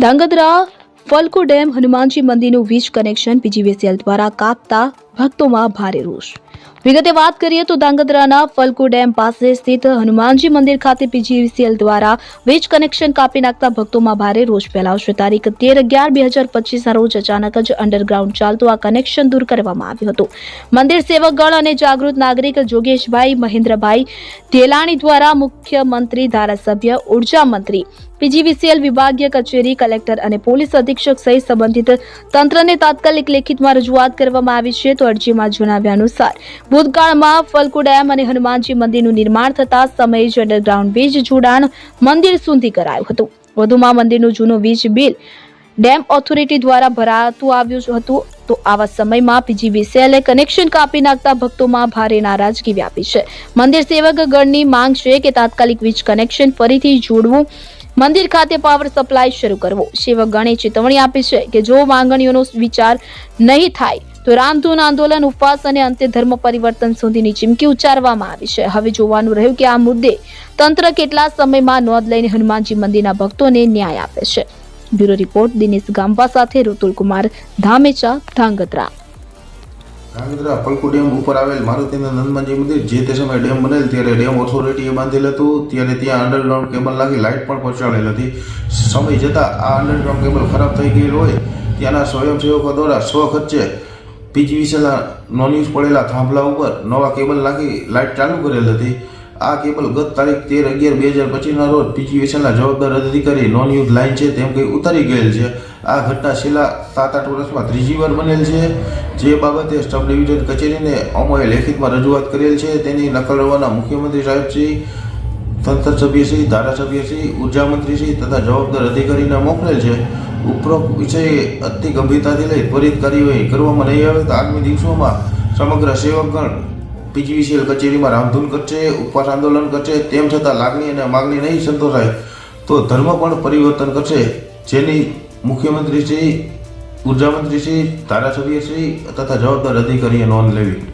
Dhrangadhra ફલકો dam Hanumanji મંદિરનું વીજ connection PGVCL દ્વારા કાપતા ભક્તોમાં ભારે રોષ. વિગતે વાત કરીએ તો ધાંગધ્રાના ફલકો ડેમ પાસે સ્થિત હનુમાનજી મંદિર ખાતે પીજીવીસીએલ દ્વારા વીજ કનેક્શન કાપી નાખતા ભક્તોમાં ભારે રોષ ફેલાવશે. તારીખ તેર અગિયાર બે હજાર પચીસના રોજ અચાનક જ અંડરગ્રાઉન્ડ ચાલતું આ કનેક્શન દૂર કરવામાં આવ્યું હતું. મંદિર સેવકગણ અને જાગૃત નાગરિક જોગેશભાઈ મહેન્દ્રભાઈ ધેલાણી દ્વારા મુખ્યમંત્રી, ધારાસભ્ય, ઊર્જા મંત્રી પીજીવીસીએલ વિભાગીય કચેરી, કલેક્ટર અને પોલીસ અધિક્ષક સહિત સંબંધિત તંત્રને તાત્કાલિક લેખિતમાં રજૂઆત કરવામાં આવી છે તો અરજીમાં જણાવ્યા અનુસાર, ભૂતકાળમાં ફલકુ ડેમ અને હનુમાનજી મંદિરનું નિર્માણ થતા સમયે જ અંડરગ્રાઉન્ડ વીજ જોડાણ મંદિર સુધી કરાયું હતું. વધુમાં મંદિરનું જૂનું વીજ બિલ ડેમ ઓથોરિટી દ્વારા ભરાતું આવ્યું હતું. તો આવા સમયમાં પીજીવીસીએલે કનેક્શન કાપી નાખતા ભક્તોમાં ભારે નારાજગી વ્યાપી છે. મંદિર સેવક ગણની માંગ છે કે તાત્કાલિક વીજ કનેક્શન ફરીથી જોડવું મંદિર ખાતે પાવર સપ્લાય શરૂ કરવો. સેવક ગણે ચેતવણી આપી છે કે જો માંગણીઓનો વિચાર નહીં થાય, તો રામધૂન આંદોલન ઉપવાસ અને અંતે ધર્મ પરિવર્તન સુધીની ચીમકી ઉચ્ચારવામાં આવી છે. હવે જોવાનું રહ્યું કે આ મુદ્દે તંત્ર કેટલા સમયમાં નોંધ લઈને હનુમાનજી મંદિરના ભક્તોને ન્યાય આપે છે. બ્યુરો રિપોર્ટ દિનેશ ગાંભા સાથે ઋતુલ કુમાર ધામેચા ધાંગધ્રા. ધ્રાંગધ્રા પલકુ ડેમ ઉપર આવેલ મારુતિના નંદમાનજી મંદિર, જે તે સમયે ડેમ બનેલ, ત્યારે ડેમ ઓથોરિટીએ બાંધેલ હતું. ત્યારે ત્યાં અંડરગ્રાઉન્ડ કેબલ લાગી લાઇટ પણ પહોંચાડેલ હતી. સમય જતાં આ અંડરગ્રાઉન્ડ કેબલ ખરાબ થઈ ગયેલ હોય, ત્યાંના સ્વયંસેવકો દ્વારા સ્વ ખર્ચે પીજીવીસીએલના નોન યુઝ પડેલા થાંભલા ઉપર નવા કેબલ લાગી લાઇટ ચાલુ કરેલ હતી. આ કેબલ ગત તારીખ તેર અગિયાર બે હજાર પચીસના રોજ પીજીવીસીએલના જવાબદાર અધિકારી નોન યુઝ લાઇન છે તેમ કંઈ ઉતારી ગયેલ છે. આ ઘટના છેલ્લા સાત આઠ વર્ષમાં ત્રીજી વાર બનેલ છે. જે બાબતે સબ ડિવિઝન કચેરીને અમોએ લેખિતમાં રજૂઆત કરેલ છે. તેની નકલ રવાના મુખ્યમંત્રી સાહેબશ્રી સંસદ સભ્યશ્રી ધારાસભ્યશ્રી ઊર્જા મંત્રીશ્રી તથા જવાબદાર અધિકારીને મોકલેલ છે. ઉપરોક્ત વિષય અતિ ગંભીરતાથી લઈ ત્વરિત કાર્યવાહી કરવામાં નહીં આવે તો આગામી દિવસોમાં સમગ્ર સેવકગણ પીજીવીસીએલ કચેરીમાં રામધૂન કરશે ઉપવાસ આંદોલન કરશે તેમ છતાં લાગણી અને માગણી નહીં સંતોષાય. તો ધર્મ પણ પરિવર્તન કરશે. જેની મુખ્યમંત્રી શ્રી, ઉર્જામંત્રી શ્રી, ધારાસભ્ય શ્રી તથા જવાબદાર અધિકારીએ નોંધ લેવી.